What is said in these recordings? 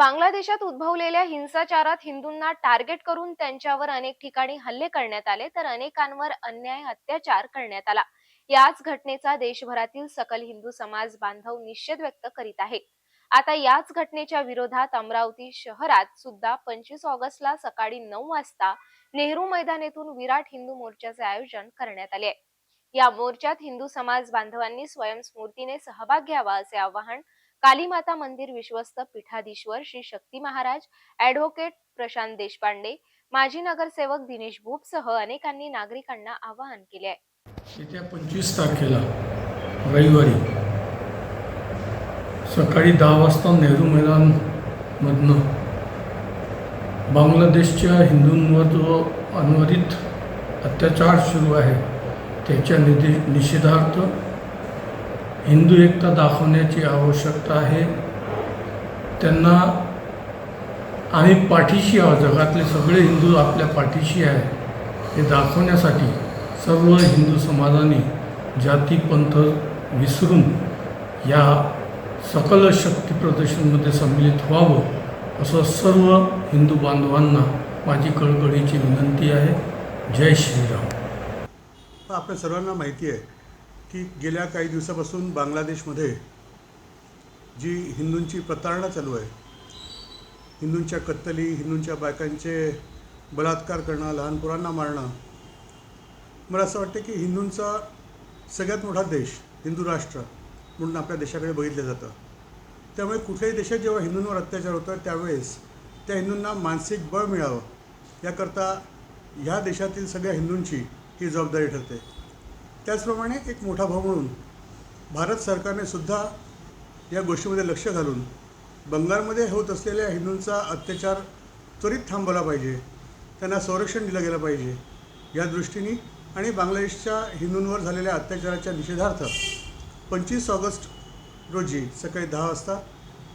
बांगलादेशात उद्भवलेल्या हिंसाचारात हिंदूंना टार्गेट करून त्यांच्यावर अनेक ठिकाणी हल्ले करण्यात आले तर अनेकांवर अन्याय अत्याचार करण्यात आला याच घटनेचा देशभरातील सकल हिंदू समाज बांधव निषेध व्यक्त करीत आहे आता याच घटनेच्या विरोधात अमरावती शहरात सुद्धा पंचवीस ऑगस्टला सकाळी नऊ वाजता नेहरू मैदान येथून विराट हिंदू मोर्चाचे आयोजन करण्यात आले आहे. या मोर्चात हिंदू समाज बांधवांनी स्वयंस्फूर्तीने सहभाग घ्यावा असे आवाहन कालीमाता मंदिर विश्वस्त पीठाधीश्वर श्री शक्ती महाराज ऍडव्होकेट प्रशांत देशपांडे माजी नगरसेवक दिनेश भूपसह अनेकांनी नागरिकांना आवाहन केले आहे येत्या पंचवीस तारखेला रविवारी सकाळी दहा वाजता नेहरू मैदानमधनं बांगलादेशच्या हिंदूंवर जो अनुवादित अत्याचार सुरू आहे त्याच्या निधी निषेधार्थ हिंदू एकता दाखवण्याची आवश्यकता आहे. त्यांना आम्ही पाठीशी आहोत. जगातले सगळे हिंदू आपल्या पाठीशी आहे हे दाखवण्यासाठी सर्व हिंदू समाजाने जाती पंथ विसरून या सकल शक्ती प्रदर्शनमध्ये सम्मिलित व्हावं असं सर्व हिंदू बांधवांना माझी कळकळीची विनंती आहे. जय श्रीराम. आपल्या सर्वांना माहिती आहे की गेल्या काही दिवसापासून बांगलादेशमध्ये जी हिंदूंची प्रतारणा चालू आहे हिंदूंच्या कत्तली हिंदूंच्या बायकांचे बलात्कार करणं लहान पोरांना मारणं मला असं वाटतं की हिंदूंचा सगळ्यात मोठा देश हिंदू राष्ट्र म्हणून आपल्या देशाकडे बघितलं जातं. त्यामुळे कुठल्याही देशात जेव्हा हिंदूंवर अत्याचार होतो त्यावेळेस त्या हिंदूंना मानसिक बळ मिळावं याकरता ह्या देशातील सगळ्या हिंदूंची ही जबाबदारी ठरते. त्याचप्रमाणे एक मोठा भाऊ म्हणून भारत सरकारने सुद्धा या गोष्टीमध्ये लक्ष घालून बंगालमध्ये होत असलेल्या हिंदूंचा अत्याचार त्वरित थांबवला पाहिजे. त्यांना संरक्षण दिलं गेलं पाहिजे. या दृष्टीने आणि बांगलादेशच्या हिंदूंवर झालेल्या अत्याचाराच्या निषेधार्थ पंचवीस ऑगस्ट रोजी सकाळी दहा वाजता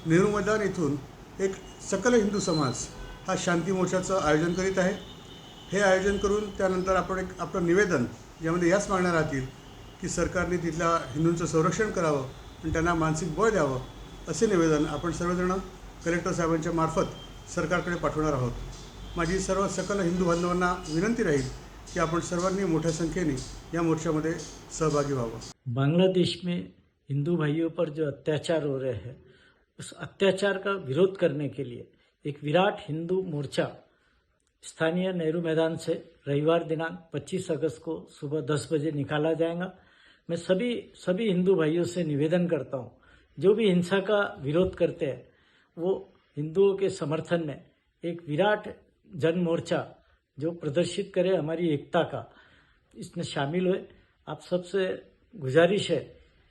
नेहरू मैदान येथून एक सकल हिंदू समाज हा शांती मोर्चाचं आयोजन करीत आहे. हे आयोजन करून त्यानंतर आपण एक आपलं निवेदन यामध्ये याच मागण्या राहतील की सरकारने तिथल्या हिंदूंचं संरक्षण करावं आणि त्यांना मानसिक बळ द्यावं असे निवेदन आपण सर्वजण कलेक्टर साहेबांच्या मार्फत सरकारकडे पाठवणार आहोत. माझी सर्व सकल हिंदू बांधवांना विनंती राहील की आपण सर्वांनी मोठ्या संख्येने या मोर्चामध्ये सहभागी व्हावं. बांग्लादेश में हिंदू भाइयों पर जो अत्याचार हो रहे हैं उस अत्याचार का विरोध करने के लिए एक विराट हिंदू मोर्चा स्थानीय नेहरू मैदान से रविवार दिनांक 25 अगस्त को सुबह 10 बजे निकाला जाएगा। मैं सभी सभी हिंदू भाइयों से निवेदन करता हूँ, जो भी हिंसा का विरोध करते हैं, वो हिंदुओं के समर्थन में एक विराट जन मोर्चा जो प्रदर्शित करे हमारी एकता का, इसमें शामिल हुए। आप सबसे गुजारिश है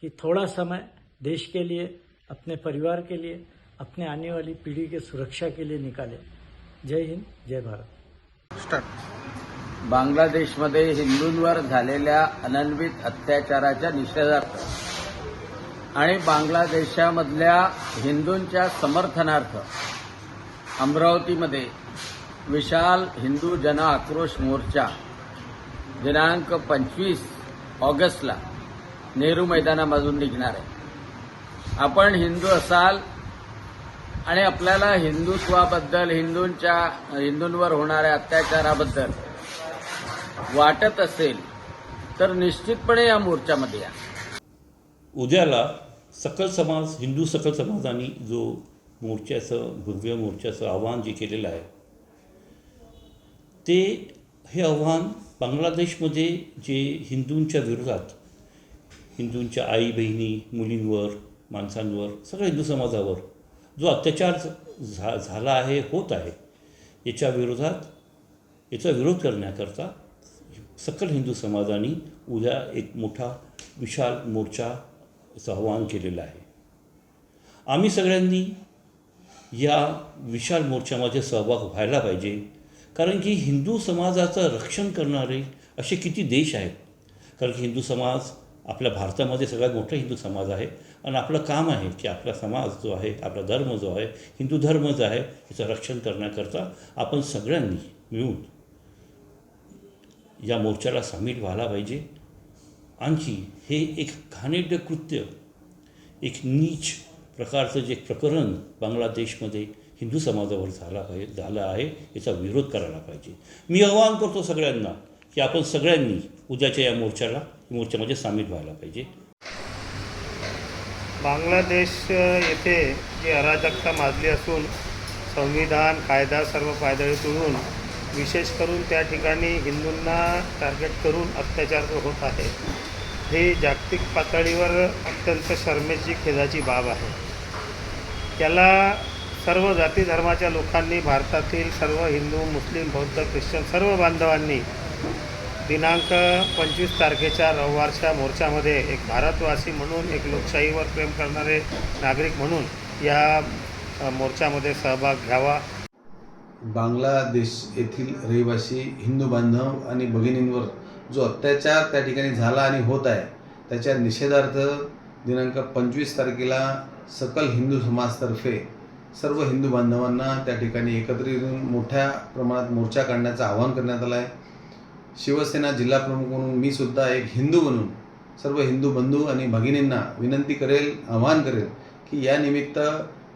कि थोड़ा समय देश के लिए, अपने परिवार के लिए, अपने आने वाली पीढ़ी के सुरक्षा के लिए निकालें। जय हिंद, जय भारत। बांगलादेशमध्ये हिंदूंवर झालेल्या अनन्वित अत्याचाराच्या निषेधार्थ आणि बांगलादेशामधल्या हिंदूंच्या समर्थनार्थ अमरावतीमध्ये विशाल हिंदू जन आक्रोश मोर्चा दिनांक पंचवीस ऑगस्टला नेहरू मैदानामधून निघणार आहे. आपण हिंदू असाल आणि आपल्याला हिंदुत्वाबद्दल हिंदूंच्या हिंदूंवर होणाऱ्या अत्याचाराबद्दल वाटत असेल तर निश्चितपणे या मोर्चामध्ये या. उद्याला सकल समाज हिंदू सकल समाजाने जो मोर्चाचं भव्य मोर्चाचं आव्हान जे केलेलं आहे ते हे आव्हान बांगलादेशमध्ये जे हिंदूंच्या विरोधात हिंदूंच्या आई बहिणी मुलींवर माणसांवर सगळ्या हिंदू समाजावर जो अत्याचार झा झाला आहे होत आहे याच्या विरोधात याचा विरोध करण्याकरता सकल हिंदू समाजाने उद्या एक मोठा विशाल मोर्चाचं आवाहन केलेलं आहे. आम्ही सगळ्यांनी या विशाल मोर्चामध्ये सहभाग व्हायला पाहिजे कारण की हिंदू समाजाचं रक्षण करणारे असे किती देश आहेत. कारण की हिंदू समाज आपल्या भारतामध्ये सगळ्यात मोठा हिंदू समाज आहे. आणि आपलं काम आहे की आपला समाज जो आहे आपला धर्म जो आहे हिंदू धर्म जो आहे याचं रक्षण करण्याकरता आपण सगळ्यांनी मिळून या मोर्चाला सामील व्हायला पाहिजे. आणखी हे एक घाणेरडं कृत्य एक नीच प्रकारचं जे प्रकरण बांगलादेशमध्ये हिंदू समाजावर झाला पाहिजे झालं आहे याचा विरोध करायला पाहिजे. मी आवाहन करतो सगळ्यांना की आपण सगळ्यांनी उद्याच्या या मोर्चाला मोर्चामध्ये सामील व्हायला पाहिजे. बांगलादेश येथे जी अराजकता माजली असून संविधान कायदा सर्व पायदळी तुळून विशेष करून त्या ठिकाणी हिंदूंना टार्गेट करून अत्याचार होत आहे. ही जागतिक पातळीवर अत्यंत शर्मेची खेदाची बाब आहे. त्याला सर्व जाती धर्माच्या लोकांनी भारतातील सर्व हिंदू मुस्लिम बौद्ध ख्रिश्चन सर्व बांधवांनी दिनांक पंचवीस तारखेच्या रविवारच्या मोर्चामध्ये एक भारतवासी म्हणून एक लोकशाहीवर प्रेम करणारे नागरिक म्हणून या मोर्चामध्ये सहभाग घ्यावा. बांगलादेश येथील रहिवासी हिंदू बांधव आणि भगिनींवर जो अत्याचार त्या ठिकाणी झाला आणि होत आहे त्याच्या निषेधार्थ दिनांक पंचवीस तारखेला सकल हिंदू समाजतर्फे सर्व हिंदू बांधवांना त्या ठिकाणी एकत्रित येऊन मोठ्या प्रमाणात मोर्चा काढण्याचं आवाहन करण्यात आलं आहे. शिवसेना जिल्हा प्रमुख म्हणून मी सुद्धा एक हिंदू म्हणून सर्व हिंदू बंधू आणि भगिनींना विनंती करेल आवाहन करेल की या निमित्त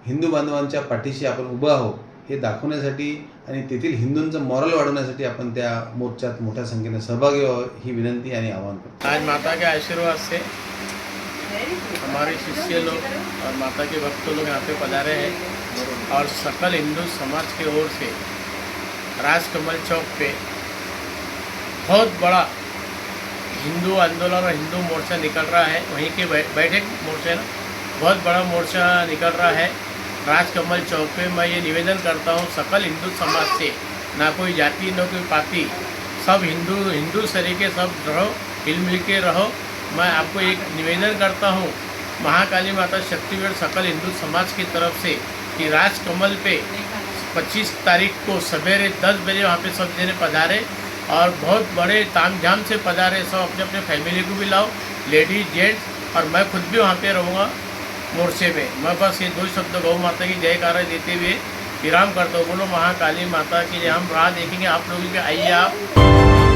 हिंदू बांधवांच्या पाठीशी आपण उभं आहोत हे दाखवण्यासाठी आणि तेथील हिंदूंचं मॉरल वाढवण्यासाठी आपण त्या मोर्चात मोठ्या संख्येने सहभागी व्हावं ही विनंती आणि आवाहन करतो. आज माता के आशीर्वाद से हमारे शिष्य लोग और माता के भक्त लोग यहाँ पे पधारे हैं और सकल हिंदू समाज की ओर से राजकमल चौक पे बहुत बड़ा हिंदू आंदोलन और हिंदू मोर्चा निकल रहा है। वहीं के बैठक मोर्चा ना? बहुत बड़ा मोर्चा निकल रहा है। राजकमल चौक पे मैं ये निवेदन करता हूँ, सकल हिंदू समाज से, ना कोई जाति, ना कोई पाति सब हिंदू हिंदू तरीके सब रहो हिल मिल के रहो। मैं आपको एक निवेदन करता हूँ, महाकाली माता शक्तिगढ़ सकल हिंदू समाज की तरफ़ से, कि राजकमल पे 25 तारीख को सवेरे 10 बजे वहाँ पे सब जने पधारे। और बहुत बड़े तामझाम से पधारे सब अपने अपने फैमिली को भी लाओ लेडीज़ जेंट्स और मैं खुद भी वहाँ पे रहूँगा मोर्चे में। मैं बस ये दो शब्द गौ माता की जयकारा देते हुए विराम करता हूँ। बोलो, महाकाली माता की हम राह देखेंगे। आप लोग भी आइए आप।